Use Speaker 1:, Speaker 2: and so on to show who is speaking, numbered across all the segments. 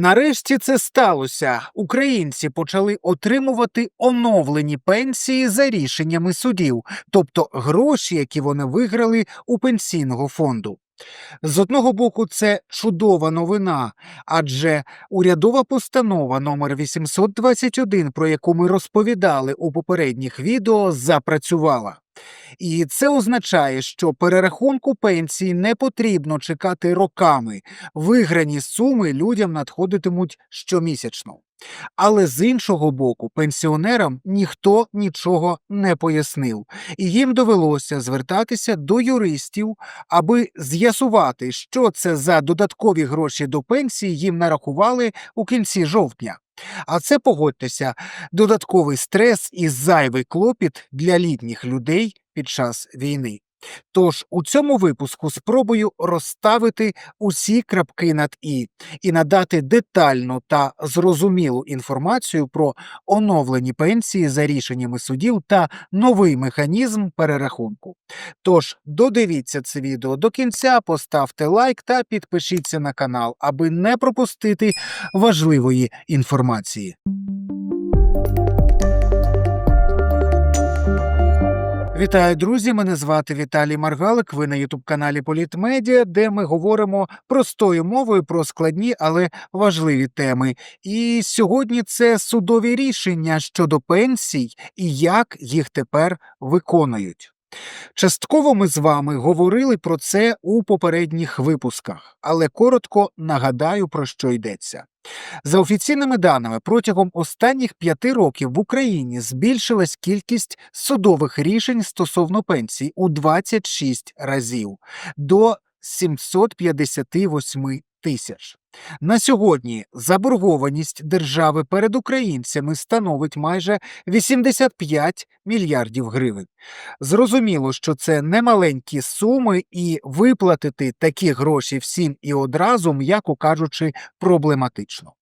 Speaker 1: Нарешті це сталося. Українці почали отримувати оновлені пенсії за рішеннями судів, тобто гроші, які вони виграли у пенсійного фонду. З одного боку, це чудова новина, адже урядова постанова номер 821, про яку ми розповідали у попередніх відео, запрацювала. І це означає, що перерахунку пенсії не потрібно чекати роками. Виграні суми людям надходитимуть щомісячно. Але з іншого боку, пенсіонерам ніхто нічого не пояснив, і їм довелося звертатися до юристів, аби з'ясувати, що це за додаткові гроші до пенсії їм нарахували у кінці жовтня. А це погодьтеся, додатковий стрес і зайвий клопіт для літніх людей під час війни. Тож у цьому випуску спробую розставити усі крапки над і і надати детальну та зрозумілу інформацію про оновлені пенсії за рішеннями судів та новий механізм перерахунку. Тож додивіться це відео до кінця, поставте лайк та підпишіться на канал, аби не пропустити важливої інформації. Вітаю, друзі! Мене звати Віталій Маргалик. Ви на ютуб-каналі Політмедіа, де ми говоримо простою мовою про складні, але важливі теми. І сьогодні це судові рішення щодо пенсій і як їх тепер виконують. Частково ми з вами говорили про це у попередніх випусках, але коротко нагадаю, про що йдеться. За офіційними даними, протягом останніх п'яти років в Україні збільшилась кількість судових рішень стосовно пенсій у 26 разів до 758 тисяч. На сьогодні заборгованість держави перед українцями становить майже 85 мільярдів гривень. Зрозуміло, що це немаленькі суми, і виплатити такі гроші всім і одразу, м'яко кажучи, проблематично.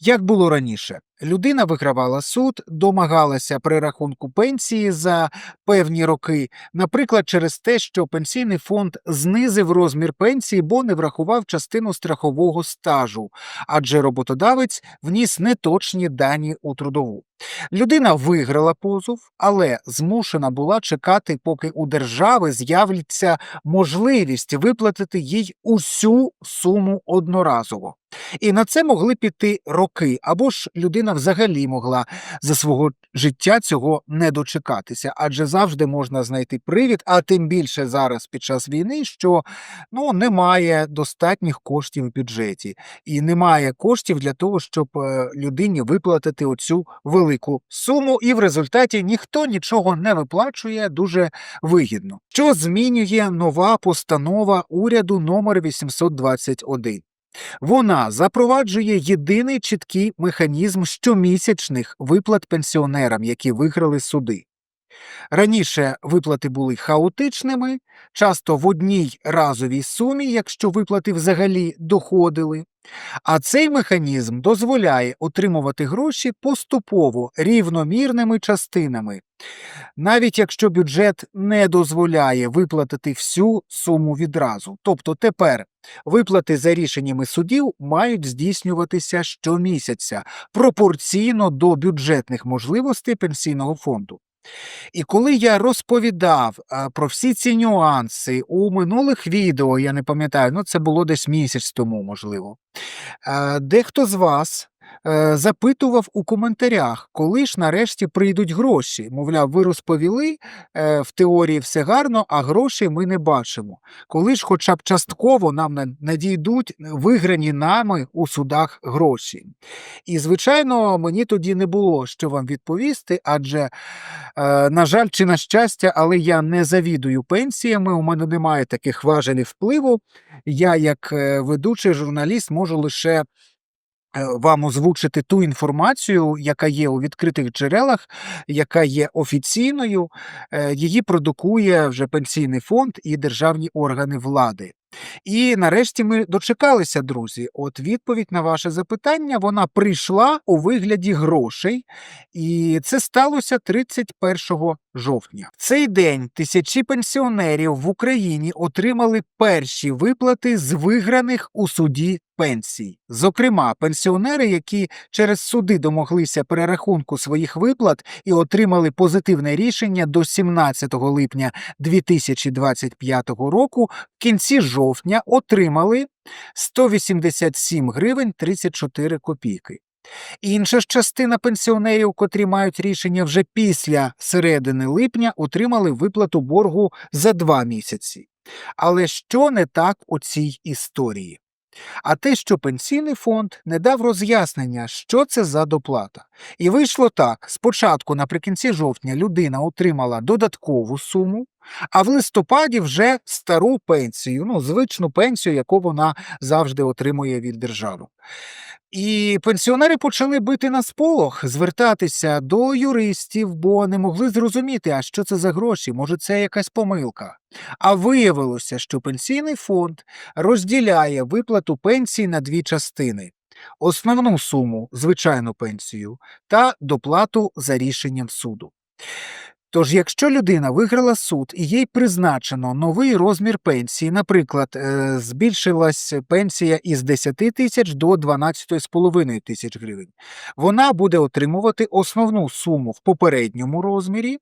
Speaker 1: Як було раніше, людина вигравала суд, домагалася перерахунку пенсії за певні роки, наприклад, через те, що пенсійний фонд знизив розмір пенсії, бо не врахував частину страхового стажу, адже роботодавець вніс неточні дані у трудову. Людина виграла позов, але змушена була чекати, поки у держави з'явиться можливість виплатити їй усю суму одноразово. І на це могли піти роки, або ж людина взагалі могла за свого життя цього не дочекатися, адже завжди можна знайти привід, а тим більше зараз під час війни, що ну немає достатніх коштів в бюджеті, і немає коштів для того, щоб е, людині виплатити оцю велику суму, і в результаті ніхто нічого не виплачує дуже вигідно. Що змінює нова постанова уряду номер 821? Вона запроваджує єдиний чіткий механізм щомісячних виплат пенсіонерам, які виграли суди. Раніше виплати були хаотичними, часто в одній разовій сумі, якщо виплати взагалі доходили. А цей механізм дозволяє отримувати гроші поступово рівномірними частинами, навіть якщо бюджет не дозволяє виплатити всю суму відразу. Тобто тепер виплати за рішеннями судів мають здійснюватися щомісяця пропорційно до бюджетних можливостей пенсійного фонду. І коли я розповідав про всі ці нюанси у минулих відео, я не пам'ятаю, ну це було десь місяць тому, можливо, дехто з вас е, запитував у коментарях, коли ж нарешті прийдуть гроші. Мовляв, ви розповіли, е, в теорії все гарно, а грошей ми не бачимо. Коли ж хоча б частково нам на- надійдуть виграні нами у судах гроші. І, звичайно, мені тоді не було що вам відповісти, адже, е, на жаль, чи на щастя, але я не завідую пенсіями, у мене немає таких важелів впливу. Я, як ведучий журналіст, можу лише вам озвучити ту інформацію, яка є у відкритих джерелах, яка є офіційною, Е, її продукує вже пенсійний фонд і державні органи влади. І нарешті ми дочекалися, друзі. От відповідь на ваше запитання вона прийшла у вигляді грошей, і це сталося 31 жовтня. В цей день тисячі пенсіонерів в Україні отримали перші виплати з виграних у суді пенсій. Зокрема, пенсіонери, які через суди домоглися перерахунку своїх виплат і отримали позитивне рішення до 17 липня 2025 року, в кінці жовтня отримали 187 гривень 34 копійки. Інша ж частина пенсіонерів, котрі мають рішення вже після середини липня, отримали виплату боргу за два місяці. Але що не так у цій історії? А те, що пенсійний фонд не дав роз'яснення, що це за доплата. І вийшло так: спочатку, наприкінці жовтня, людина отримала додаткову суму, а в листопаді вже стару пенсію, ну, звичну пенсію, яку вона завжди отримує від держави. І пенсіонери почали бити на сполох, звертатися до юристів, бо не могли зрозуміти, а що це за гроші, може, це якась помилка. А виявилося, що пенсійний фонд розділяє виплату пенсії на дві частини: основну суму, звичайну пенсію, та доплату за рішенням суду. Тож, якщо людина виграла суд і їй призначено новий розмір пенсії, наприклад, е, збільшилась пенсія із 10 тисяч до 12,5 тисяч гривень, вона буде отримувати основну суму в попередньому розмірі,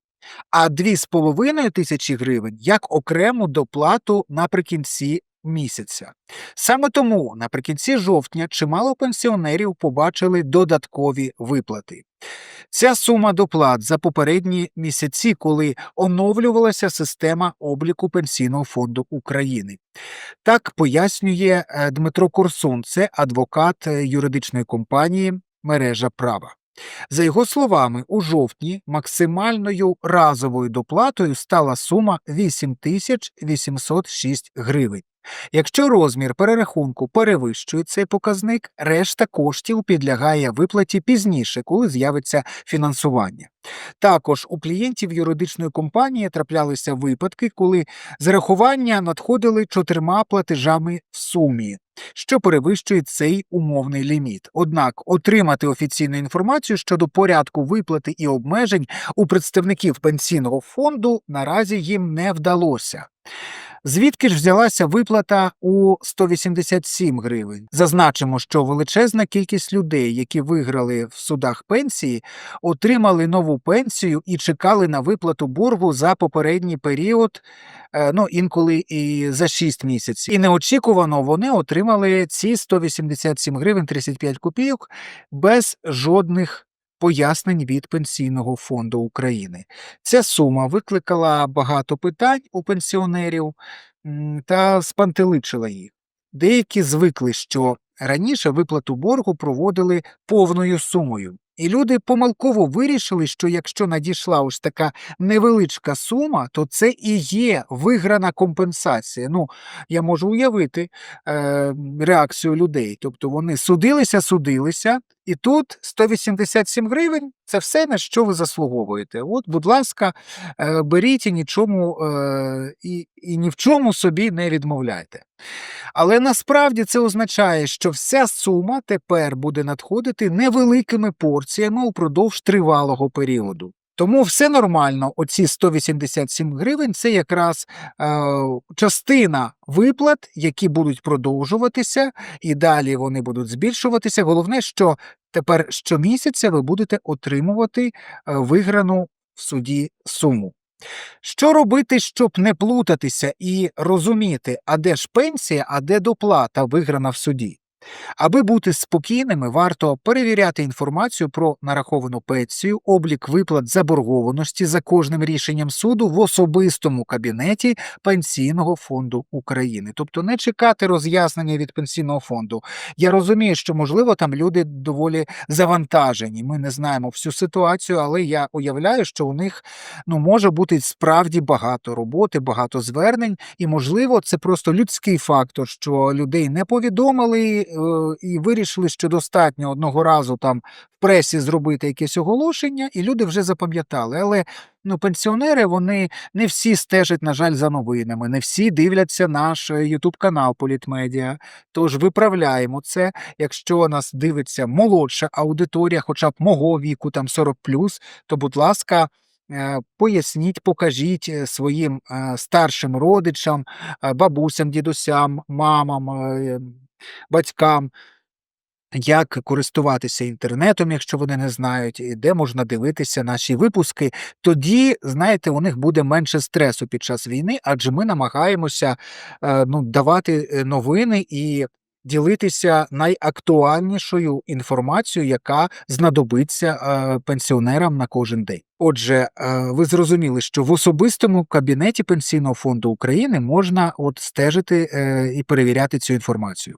Speaker 1: а 2,5 тисячі гривень як окрему доплату наприкінці місяця. Саме тому наприкінці жовтня чимало пенсіонерів побачили додаткові виплати. Ця сума доплат за попередні місяці, коли оновлювалася система обліку Пенсійного фонду України. Так пояснює е, Дмитро Корсун, це адвокат е, юридичної компанії мережа права. За його словами, у жовтні максимальною разовою доплатою стала сума 8806 гривень. Якщо розмір перерахунку перевищує цей показник, решта коштів підлягає виплаті пізніше, коли з'явиться фінансування. Також у клієнтів юридичної компанії траплялися випадки, коли зарахування надходили чотирма платежами в сумі. Що перевищує цей умовний ліміт. Однак отримати офіційну інформацію щодо порядку виплати і обмежень у представників пенсійного фонду наразі їм не вдалося. Звідки ж взялася виплата у 187 гривень? Зазначимо, що величезна кількість людей, які виграли в судах пенсії, отримали нову пенсію і чекали на виплату боргу за попередній період, е, ну інколи і за 6 місяців. І неочікувано вони отримали ці 187 гривень 35 копійок без жодних пояснень від Пенсійного фонду України. Ця сума викликала багато питань у пенсіонерів та спантеличила їх. Деякі звикли, що раніше виплату боргу проводили повною сумою. І люди помилково вирішили, що якщо надійшла ось така невеличка сума, то це і є виграна компенсація. Ну, я можу уявити е, реакцію людей. Тобто вони судилися, судилися, і тут 187 гривень це все, на що ви заслуговуєте. От, будь ласка, е, беріть і нічому е, і, і ні в чому собі не відмовляйте. Але насправді це означає, що вся сума тепер буде надходити невеликими порціями упродовж тривалого періоду. Тому все нормально, оці 187 гривень це якраз е, частина виплат, які будуть продовжуватися, і далі вони будуть збільшуватися. Головне, що тепер щомісяця ви будете отримувати е, виграну в суді суму. Що робити, щоб не плутатися і розуміти, а де ж пенсія, а де доплата виграна в суді? Аби бути спокійними, варто перевіряти інформацію про нараховану пенсію, облік виплат заборгованості за кожним рішенням суду в особистому кабінеті Пенсійного фонду України, тобто не чекати роз'яснення від пенсійного фонду. Я розумію, що можливо там люди доволі завантажені. Ми не знаємо всю ситуацію, але я уявляю, що у них ну може бути справді багато роботи, багато звернень, і можливо, це просто людський фактор, що людей не повідомили. Е, і вирішили, що достатньо одного разу там в пресі зробити якесь оголошення, і люди вже запам'ятали. Але ну, пенсіонери вони не всі стежать, на жаль, за новинами, не всі дивляться наш Ютуб канал Політмедіа. Тож виправляємо це. Якщо нас дивиться молодша аудиторія, хоча б мого віку, там 40 то, будь ласка. Е, поясніть, покажіть е, своїм старшим родичам, бабусям, дідусям, мамам, батькам, як користуватися інтернетом, якщо вони не знають, і де можна дивитися наші випуски. Тоді, знаєте, у них буде менше стресу під час війни, адже ми намагаємося е, ну, давати е, новини і ділитися найактуальнішою інформацією, яка знадобиться е, пенсіонерам на кожен день. Отже, ви зрозуміли, що в особистому кабінеті Пенсійного фонду України можна от стежити і перевіряти цю інформацію,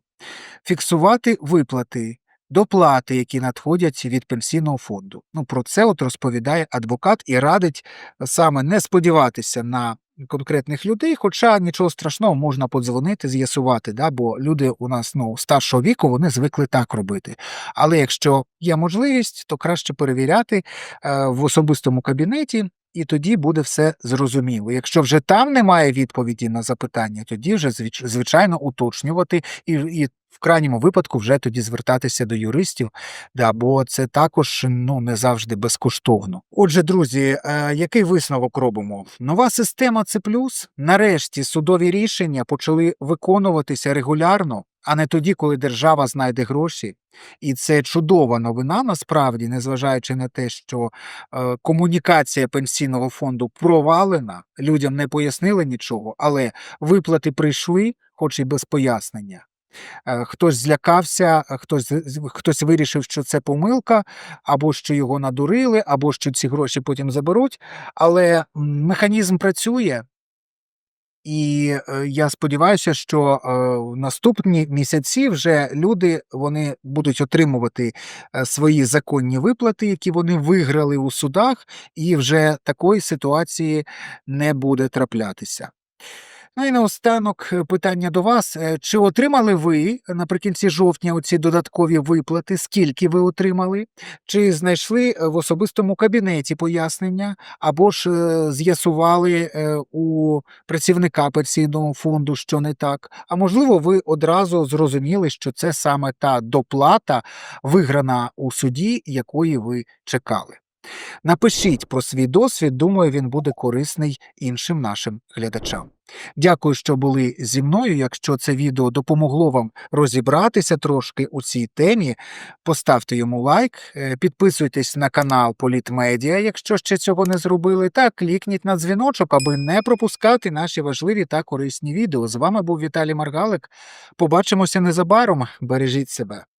Speaker 1: фіксувати виплати. Доплати, які надходять від пенсійного фонду. Ну про це от розповідає адвокат і радить саме не сподіватися на конкретних людей, хоча нічого страшного можна подзвонити, з'ясувати, да, бо люди у нас ну, старшого віку вони звикли так робити. Але якщо є можливість, то краще перевіряти е, в особистому кабінеті. І тоді буде все зрозуміло. Якщо вже там немає відповіді на запитання, тоді вже звич- звичайно уточнювати і, і в крайньому випадку вже тоді звертатися до юристів, да, бо це також ну не завжди безкоштовно. Отже, друзі, е, який висновок робимо? Нова система Це плюс. нарешті судові рішення почали виконуватися регулярно, а не тоді, коли держава знайде гроші. І це чудова новина, насправді, незважаючи на те, що е, комунікація пенсійного фонду провалена, людям не пояснили нічого, але виплати прийшли, хоч і без пояснення. Е, Хтось злякався, хтось, хтось вирішив, що це помилка, або що його надурили, або що ці гроші потім заберуть. Але механізм працює, і е, я сподіваюся, що е, в наступні місяці вже люди вони будуть отримувати е, свої законні виплати, які вони виграли у судах, і вже такої ситуації не буде траплятися. Ну і наостанок е, питання до вас. Е, Чи отримали ви наприкінці жовтня оці додаткові виплати? Скільки ви отримали? Чи знайшли е, в особистому кабінеті пояснення, або ж з'ясували у працівника пенсійного фонду, що не так? А можливо, ви одразу зрозуміли, що це саме та доплата, виграна у суді, якої ви чекали? Напишіть про свій досвід, думаю, він буде корисний іншим нашим глядачам. Дякую, що були зі мною. Якщо це відео допомогло вам розібратися трошки у цій темі, поставте йому лайк, е, підписуйтесь на канал Політмедіа, якщо ще цього не зробили, та клікніть на дзвіночок, аби не пропускати наші важливі та корисні відео. З вами був Віталій Маргалик. Побачимося незабаром. Бережіть себе.